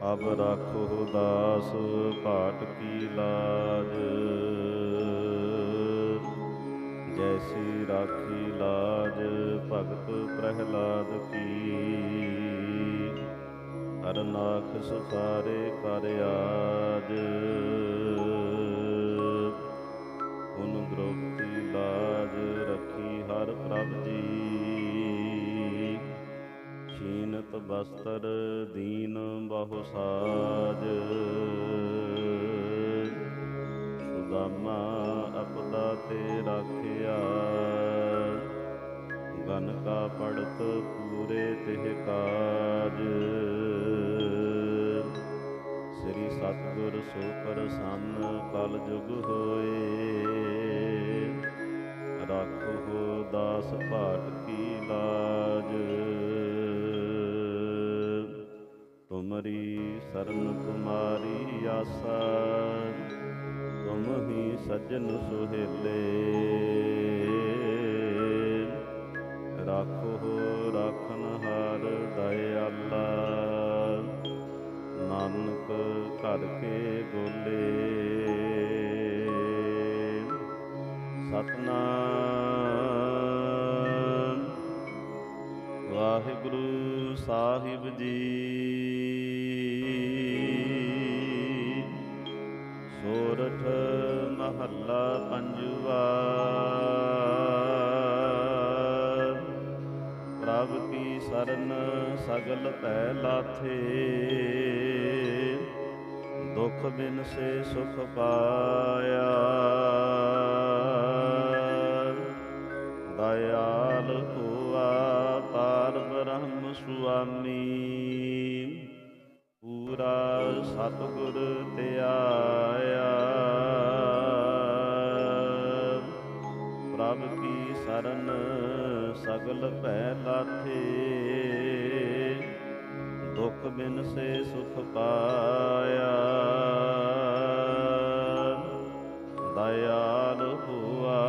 ਅਬ ਰਾਖੋ ਦਾਸ ਘਾਟ ਕੀ ਲਾਜ। ਜੈਸੀ ਰਾਖੀ ਲਾਜ ਭਗਤ ਪ੍ਰਹਿਲਾਦ ਕੀ। ਹਰਨਾਖ ਸੁਖਾਰੇ ਕਰ ਆਜ। ਛੀਨਤ ਬਸਤਰ ਦੀਨ ਬਹੁ ਸਾਜ। ਸੁਦਾਮਾ ਅਪਦਾ ਤੇ ਰਾਖਿਆ। ਗਨ ਕਾ ਪੜਤ ਪੂਰੇ ਤਿਹ ਕਾਜ। ਸ੍ਰੀ ਸਤਿਗੁਰ ਸੋ ਪ੍ਰਸੰਨ ਕਲ ਜੁਗ ਹੋਏ। ਰਾਖੋ ਦਾਸ ਭਾਟ ਕੀ ਲਾਜ। ਤੁਮਰੀ ਸਰਨ ਕੁਮਾਰੀ ਆਸਾ, ਤੁਮ ਹੀ ਸੱਜਣ ਸੁਹੇਲੇ। ਰਾਖੋ ਰਾਖਨ ਹਾਰ ਦਇਆਲਾ, ਨਾਨਕ ਘਰ ਕੇ ਗੋਲੇ ਸਤਨਾਮ ਵਾਹਿਗੁਰੂ ਸਾਹਿਬ ਜੀ। ਸੋਰਠ ਮਹੱਲਾ ਪੰਜਵਾ। ਪ੍ਰਭ ਕੀ ਸਰਨ ਸਗਲ ਭੈ ਲਾਥੇ। ਦੁਖ ਬਿਨ ਸੇ ਸੁਖ ਪਾਇਆ। ਬ੍ਰਹਮ ਸੁਆਮੀ। ਪੂਰਾ ਸਤਿਗੁਰ ਧਿਆਇਆ ਪ੍ਰਭ ਕੀ ਸਰਨ ਸਗਲ ਭੈ ਲਾਥੇ ਦੁਖ ਬਿਨ ਸੇ ਸੁਖ ਪਾਇਆ। ਦਇਆਲ ਹੁਆ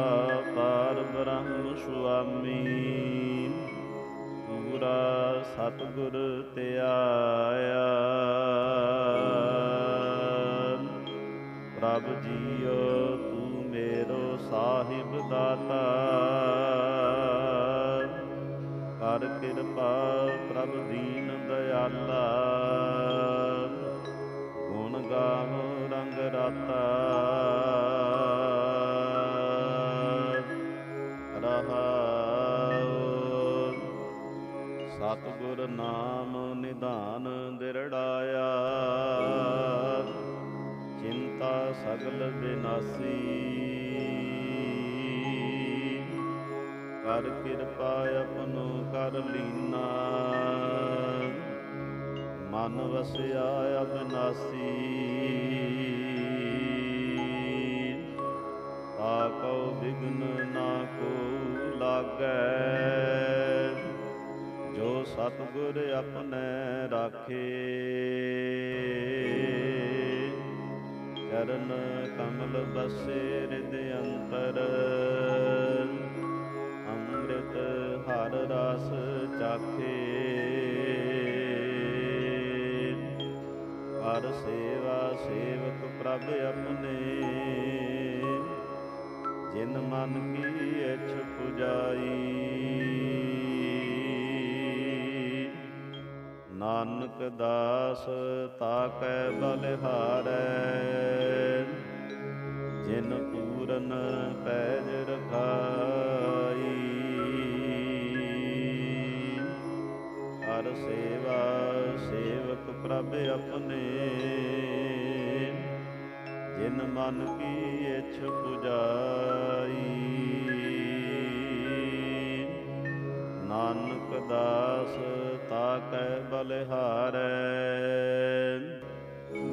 ਪਰ ਬ੍ਰਹਮ ਸੁਆਮੀ। ਪੂਰਾ ਸਤਿਗੁਰ ਧਿਆਇਆ ਪ੍ਰਭ ਜੀਓ, ਤੂੰ ਮੇਰੋ ਸਾਹਿਬ ਦਾਤਾ। ਕਰ ਕਿਰਪਾ ਪ੍ਰਭ ਦੀਨ ਦਇਆਲਾ ਗੁਣ ਗਾਵ ਰੰਗ ਰਾਤਾ। ਸਤਿਗੁਰ ਨਾਮ ਨਿਧਾਨ ਦਿਰੜਾਇਆ। ਚਿੰਤਾ ਸਗਲ ਬਿਨਾਸੀ। ਕਰ ਕਿਰਪਾ ਆਪਨੋ ਕਰ ਲੀਨਾ। ਮਨ ਵਸਿਆ ਅਬਨਾਸੀ। ਸਤਿਗੁਰ ਆਪਣੇ ਰਾਖੇ। ਚਰਨ ਕਮਲ ਬਸੇ ਹਿਰਦ ਅੰਤਰ। ਅੰਮ੍ਰਿਤ ਹਰ ਰਸ ਚਾਖੇ। ਹਰ ਸੇਵਾ ਸੇਵਕ ਪ੍ਰਭ ਆਪਣੇ। ਜਿਨ ਮਨ ਕੀ ਇਛ ਪੁਜਾਈ ਨਾਨਕ ਦਾਸ ਤਾਕੈ ਬਲਿਹਾਰੈ ਜਿਨ ਪੂਰਨ ਪੈਜ ਰਖਾਈ। ਹਰ ਸੇਵਾ ਸੇਵਕ ਪ੍ਰਭ ਆਪਣੇ। ਜਿਨ ਮਨ ਕੀ ਇਛ ਪੁਜਾਈ। ਬਲਿਹਾਰੈ।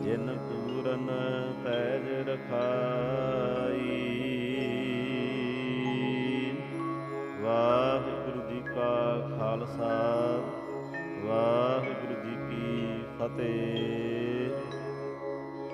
ਜਿਨ ਪੂਰਨ ਪੈਜ ਰਖਾਈ। ਵਾਹਿਗੁਰੂ ਜੀ ਕਾ ਖਾਲਸਾ ਵਾਹਿਗੁਰੂ ਜੀ ਕੀ ਫਤਿਹ।